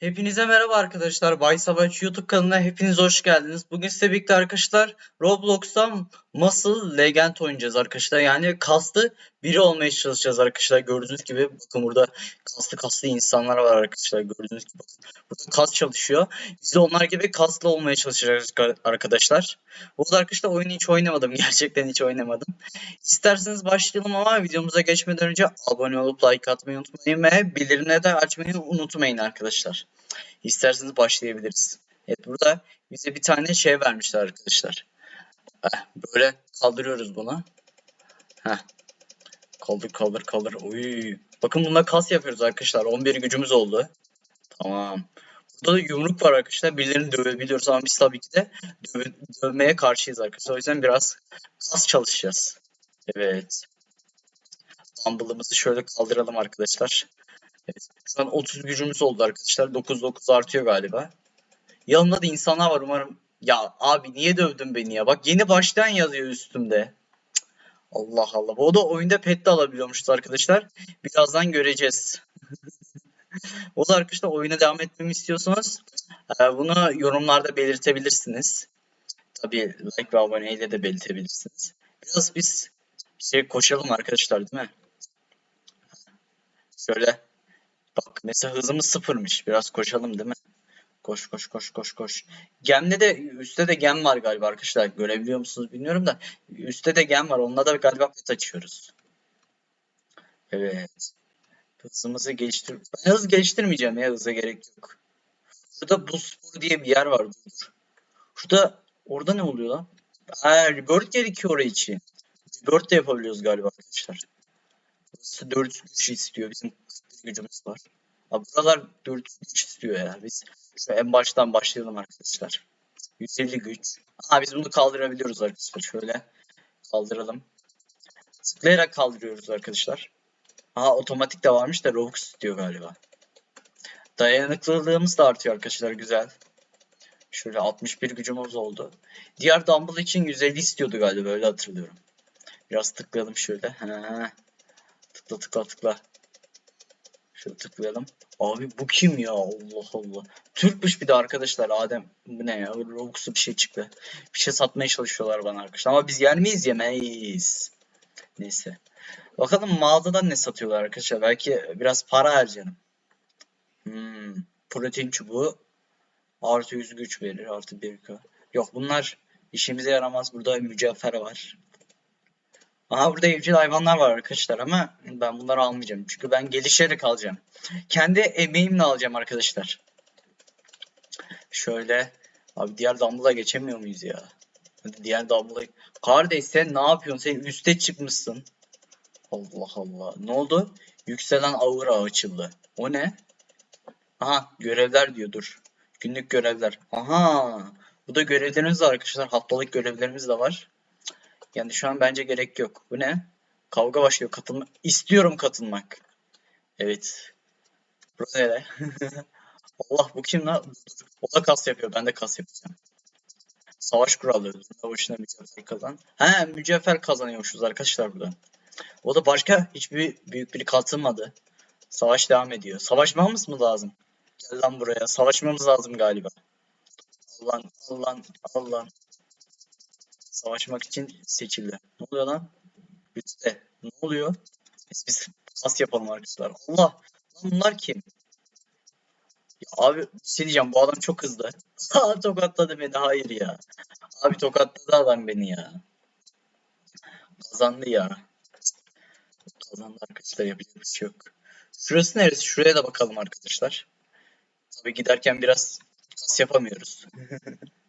Hepinize merhaba arkadaşlar. Bay Savaş YouTube kanalına hepiniz hoş geldiniz. Bugün size birlikte arkadaşlar Roblox'ta Muscle Legend oynayacağız arkadaşlar. Yani kaslı biri olmaya çalışacağız arkadaşlar. Gördüğünüz gibi bakın burada kaslı kaslı insanlar var arkadaşlar. Gördüğünüz gibi bakın burada kas çalışıyor. Biz de onlar gibi kaslı olmaya çalışacağız arkadaşlar. Bu arada arkadaşlar oyunu hiç oynamadım. Gerçekten hiç oynamadım. İsterseniz başlayalım ama videomuza geçmeden önce abone olup like atmayı unutmayın ve bildirimleri de açmayı unutmayın arkadaşlar. İsterseniz başlayabiliriz. Evet burada bize bir tane şey vermişler arkadaşlar. Böyle kaldırıyoruz bunu. Heh. Kaldır kaldır kaldır. Uy. Bakın bunda kas yapıyoruz arkadaşlar. 11 gücümüz oldu. Tamam. Burada da yumruk var arkadaşlar. Birilerini dövebiliyoruz ama biz tabii ki de döv dövmeye karşıyız arkadaşlar. O yüzden biraz kas çalışacağız. Evet. Dumbbell'ımızı şöyle kaldıralım arkadaşlar. Evet. Şu an 30 gücümüz oldu arkadaşlar. 9 9 artıyor galiba. Yanımda da insanlar var umarım. Ya abi niye dövdün beni ya? Bak yeni baştan yazıyor üstümde. Allah Allah. O da oyunda pet de alabiliyormuşuz arkadaşlar. Birazdan göreceğiz. o da arkadaşlar oyuna devam etmemi istiyorsanız e, bunu yorumlarda belirtebilirsiniz. Tabii like ve aboneyle de belirtebilirsiniz. Biraz biz şey koşalım arkadaşlar değil mi? Şöyle bak mesela hızımız sıfırmış. Biraz koşalım değil mi? Koş koş koş koş koş. Gemde de üstte de gem var galiba arkadaşlar. Görebiliyor musunuz bilmiyorum da. Üstte de gem var. Onunla da galiba pet açıyoruz. Evet. Hızımızı geliştir. Ben hız geliştirmeyeceğim ya. Hıza gerek yok. Şurada buz sporu diye bir yer var. Dur. Şurada orada ne oluyor lan? Ha, rebirth gerekiyor oraya için. Rebirth de yapabiliyoruz galiba arkadaşlar. Burası 400 güç istiyor. Bizim 41 gücümüz var. Ha, buralar 400 güç istiyor ya. Biz şu en baştan başlayalım arkadaşlar. 150 güç. Ha biz bunu kaldırabiliyoruz arkadaşlar. Şöyle kaldıralım. Tıklayarak kaldırıyoruz arkadaşlar. Aha otomatik de varmış da Robux istiyor galiba. Dayanıklılığımız da artıyor arkadaşlar. Güzel. Şöyle 61 gücümüz oldu. Diğer Dumble için 150 istiyordu galiba. Öyle hatırlıyorum. Biraz tıklayalım şöyle. Ha. Tıkla tıkla tıkla. Şöyle tıklayalım. Abi bu kim ya? Allah Allah. Türkmüş bir de arkadaşlar Adem. Bu ne ya? Robux'u bir şey çıktı. Bir şey satmaya çalışıyorlar bana arkadaşlar. Ama biz yer miyiz? Yemeyiz. Neyse. Bakalım mağazadan ne satıyorlar arkadaşlar. Belki biraz para harcayalım. Hmm. Protein çubuğu. Artı 100 güç verir. Artı 1k. Yok bunlar işimize yaramaz. Burada mücevher var. Aha burada evcil hayvanlar var arkadaşlar ama ben bunları almayacağım. Çünkü ben gelişerek alacağım. Kendi emeğimle alacağım arkadaşlar. Şöyle. Abi diğer Dumble'a geçemiyor muyuz ya? Hadi diğer Dumble'a. Kardeş sen ne yapıyorsun? Sen üste çıkmışsın. Allah Allah. Ne oldu? Yükselen aura açıldı. O ne? Aha görevler diyor dur. Günlük görevler. Aha. Bu da görevlerimiz var arkadaşlar. Haftalık görevlerimiz de var. Yani şu an bence gerek yok. Bu ne? Kavga başlıyor. Katılma. İstiyorum katılmak. Evet. Burası nere? Allah bu kim lan? O da kas yapıyor. Ben de kas yapacağım. Savaş kuralları. Durma başına mücevher kazan. He mücevher kazanıyormuşuz arkadaşlar burada. O da başka hiçbir büyük biri katılmadı. Savaş devam ediyor. Savaşmamız mı lazım? Gel lan buraya. Savaşmamız lazım galiba. Allah'ın Allah'ın Allah'ın. Savaşmak için seçildi. Ne oluyor lan? Üstte. Ne oluyor? Biz, biz kas yapalım arkadaşlar. Allah! Lan bunlar kim? Ya abi bir şey diyeceğim. Bu adam çok hızlı. Ha tokatladı beni. Hayır ya. Abi tokatladı adam beni ya. Kazandı ya. Kazandı arkadaşlar. Yapacak bir şey yok. Şurası neresi? Şuraya da bakalım arkadaşlar. Tabii giderken biraz kas yapamıyoruz.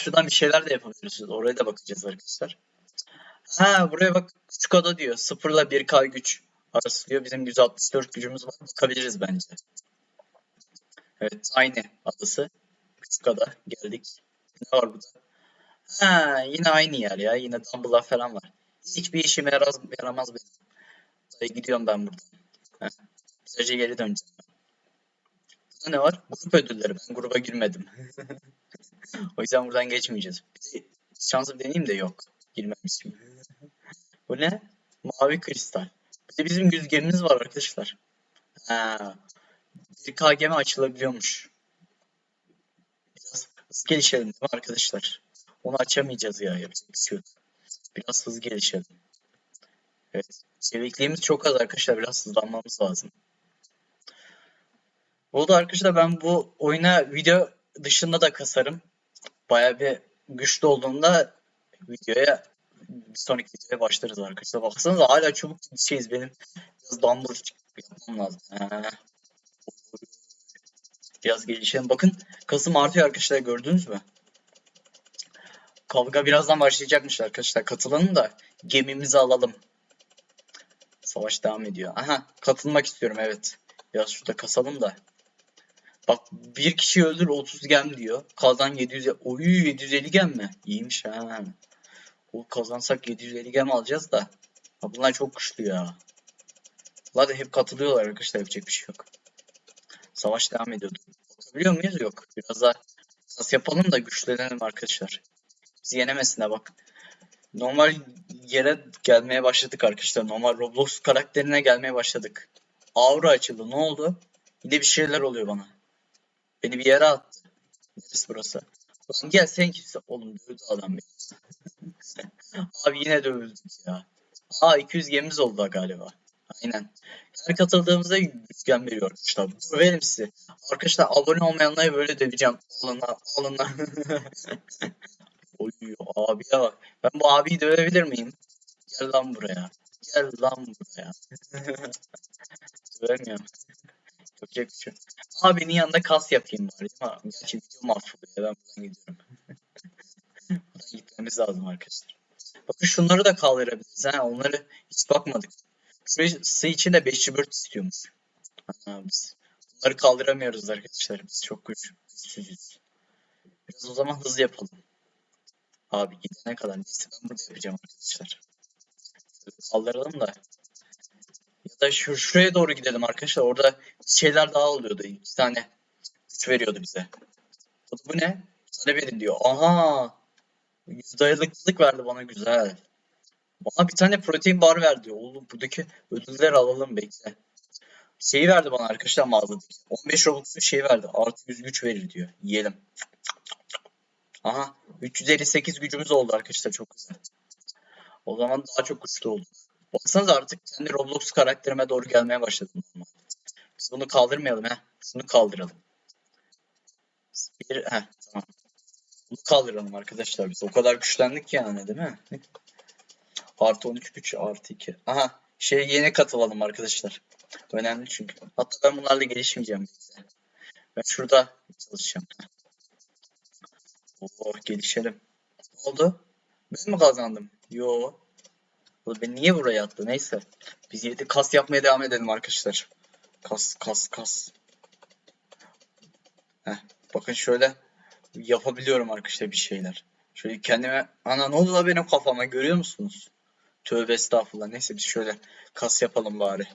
Şuradan bir şeyler de yapabiliyorsunuz. Oraya da bakacağız arkadaşlar. Ha buraya bak küçük ada diyor. 0 ile 1K güç arası diyor. Bizim 164 gücümüz var. Bakabiliriz bence. Evet aynı adası. Küçük ada geldik. Ne var burada? Ha yine aynı yer ya. Yine Dumble'lar falan var. Hiçbir işime yaramaz, yaramaz benim. Dayı gidiyorum ben buradan. Sadece geri döneceğim. Burada ne var? Grup ödülleri. Ben gruba girmedim. o yüzden buradan geçmeyeceğiz. Bir de şansım deneyeyim de yok. Girmemişim. Bu ne? Mavi kristal. Bir de bizim yüzgemimiz var arkadaşlar. Ha. bir KGM açılabiliyormuş. Biraz hız gelişelim değil mi arkadaşlar? Onu açamayacağız ya yapacak bir şey yok. Biraz hız gelişelim. Evet. Çevikliğimiz çok az arkadaşlar. Biraz hızlanmamız lazım. Bu arada arkadaşlar ben bu oyuna video dışında da kasarım. Baya bir güçlü olduğunda videoya bir sonraki videoya başlarız arkadaşlar. Baksanıza hala çubuk gibi benim. Biraz dumbbell yapmam lazım. Biraz gelişelim. Bakın kasım artıyor arkadaşlar gördünüz mü? Kavga birazdan başlayacakmış arkadaşlar. Katılalım da gemimizi alalım. Savaş devam ediyor. Aha katılmak istiyorum evet. Biraz şurada kasalım da. Bak bir kişi öldür 30 gem diyor. Kazan 700 oyu 750 gem mi? İyiymiş ha. O kazansak 750 gem alacağız da. Ha, bunlar çok güçlü ya. Bunlar hep katılıyorlar arkadaşlar yapacak bir şey yok. Savaş devam ediyordu. Bakabiliyor muyuz? Yok. Biraz daha sas yapalım da güçlenelim arkadaşlar. Bizi yenemesinler bak. Normal yere gelmeye başladık arkadaşlar. Normal Roblox karakterine gelmeye başladık. Aura açıldı. Ne oldu? Yine bir şeyler oluyor bana. Beni bir yere attı. Neresi burası? Lan gel sen kimsin? Oğlum dövdü adam beni. Abi yine dövüldük ya. Aa 200 gemimiz oldu galiba. Aynen. Her katıldığımızda 100 gem veriyor arkadaşlar. Döverim sizi. Arkadaşlar abone olmayanları böyle döveceğim. Alına alına. Oy abiye bak. Ben bu abiyi dövebilir miyim? Gel lan buraya. Gel lan buraya. Dövemiyorum. Yapacak bir şey. Abinin yanında kas yapayım bari değil mi? Gerçi video mahvoluyor. Ben buradan gidiyorum. buradan gitmemiz lazım arkadaşlar. Bakın şunları da kaldırabiliriz. Ha, onları hiç bakmadık. Şurası için de 5 4 istiyormuş. Ha, biz bunları kaldıramıyoruz arkadaşlar. Biz çok güç, güçsüzüz. Biraz o zaman hızlı yapalım. Abi gidene kadar neyse ben burada yapacağım arkadaşlar. Kaldıralım da. Da şu şuraya doğru gidelim arkadaşlar. Orada şeyler daha oluyordu. İki tane güç veriyordu bize. Bu, ne? Talep edin diyor. Aha! Dayanıklılık verdi bana güzel. Bana bir tane protein bar verdi. Oğlum buradaki ödülleri alalım bekle. Şeyi verdi bana arkadaşlar mağazadaki. 15 Robux'un şeyi verdi. Artı 100 güç verir diyor. Yiyelim. Aha 358 gücümüz oldu arkadaşlar çok güzel. O zaman daha çok güçlü olduk. Baksanıza artık kendi Roblox karakterime doğru gelmeye başladım. Biz bunu kaldırmayalım he. Şunu kaldıralım. Bir, heh, tamam. Bunu kaldıralım arkadaşlar biz. O kadar güçlendik yani değil mi? Artı 13 güç artı 2. Aha şey yeni katılalım arkadaşlar. Önemli çünkü. Hatta ben bunlarla gelişmeyeceğim. Bize. Ben şurada çalışacağım. Oh gelişelim. Ne oldu? Ben mi kazandım? Yo. Oğlum ben niye buraya attı? Neyse. Biz yedi kas yapmaya devam edelim arkadaşlar. Kas kas kas. Heh, bakın şöyle yapabiliyorum arkadaşlar bir şeyler. Şöyle kendime ana ne oldu da benim kafama görüyor musunuz? Tövbe estağfurullah. Neyse biz şöyle kas yapalım bari.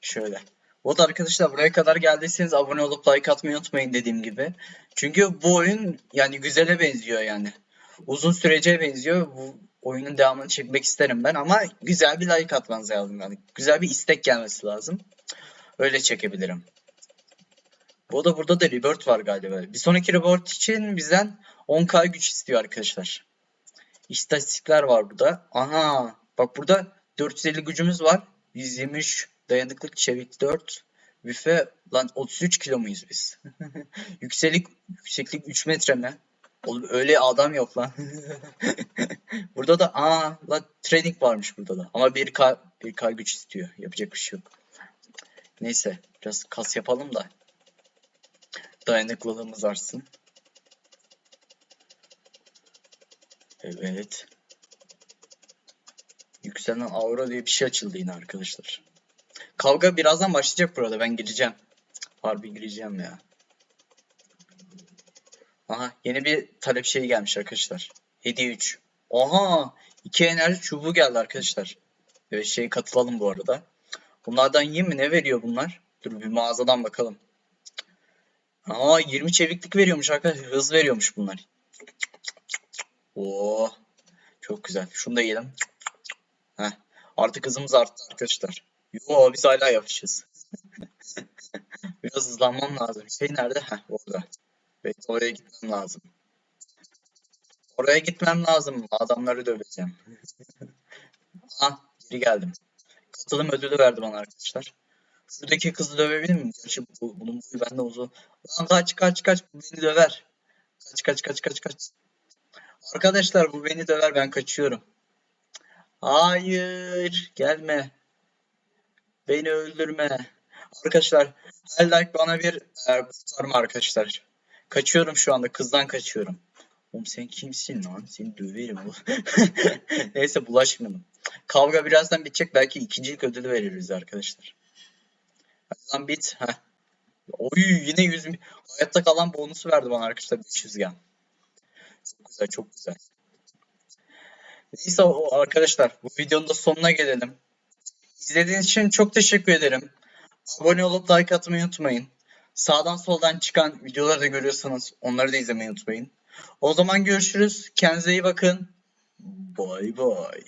Şöyle. Bu arada arkadaşlar buraya kadar geldiyseniz abone olup like atmayı unutmayın dediğim gibi. Çünkü bu oyun yani güzele benziyor yani. Uzun sürece benziyor. Bu oyunun devamını çekmek isterim ben ama güzel bir like atmanız lazım yani. Güzel bir istek gelmesi lazım. Öyle çekebilirim. Bu da burada da Rebirth var galiba. Bir sonraki Rebirth için bizden 10k güç istiyor arkadaşlar. İstatistikler var burada. Aha bak burada 450 gücümüz var. 123 dayanıklık çevik 4. Büfe lan 33 kilo muyuz biz? Yükselik yükseklik 3 metre mi? Oğlum öyle adam yok lan. burada da aa lan training varmış burada da. Ama 1K 1K güç istiyor. Yapacak bir şey yok. Neyse biraz kas yapalım da dayanıklılığımız artsın. Evet. Yükselen aura diye bir şey açıldı yine arkadaşlar. Kavga birazdan başlayacak burada. Ben gireceğim. Harbi gireceğim ya. Aha yeni bir talep şeyi gelmiş arkadaşlar. Hediye 3. Oha! 2 enerji çubuğu geldi arkadaşlar. Evet şey katılalım bu arada. Bunlardan yiyeyim mi? Ne veriyor bunlar? Dur bir mağazadan bakalım. Aa 20 çeviklik veriyormuş arkadaşlar. Hız veriyormuş bunlar. Oo. Çok güzel. Şunu da yiyelim. Heh. Artık hızımız arttı arkadaşlar. Yo biz hala yapışız. Biraz hızlanmam lazım. Şey nerede? Heh orada. Bekle oraya gitmem lazım. Oraya gitmem lazım. Adamları döveceğim. ah geri geldim. Katılım ödülü verdi bana arkadaşlar. Şuradaki kızı dövebilir miyim? Gerçi bu, bunun boyu benden uzun. Lan kaç kaç kaç bu beni döver. Kaç kaç kaç kaç kaç. Arkadaşlar bu beni döver ben kaçıyorum. Hayır gelme. Beni öldürme. Arkadaşlar her like bana bir e, kurtarma arkadaşlar. Kaçıyorum şu anda kızdan kaçıyorum. Oğlum sen kimsin lan? Seni döverim. Neyse bulaşmayalım. Kavga birazdan bitecek. Belki ikincilik ödülü veririz arkadaşlar. Hadi lan bit. Heh. Oy yine 100 mi- hayatta kalan bonusu verdi bana arkadaşlar 500 gen. Çok güzel çok güzel. Neyse o arkadaşlar bu videonun da sonuna gelelim. İzlediğiniz için çok teşekkür ederim. Abone olup like atmayı unutmayın. Sağdan soldan çıkan videoları da görüyorsanız onları da izlemeyi unutmayın. O zaman görüşürüz. Kendinize iyi bakın. Bay bay.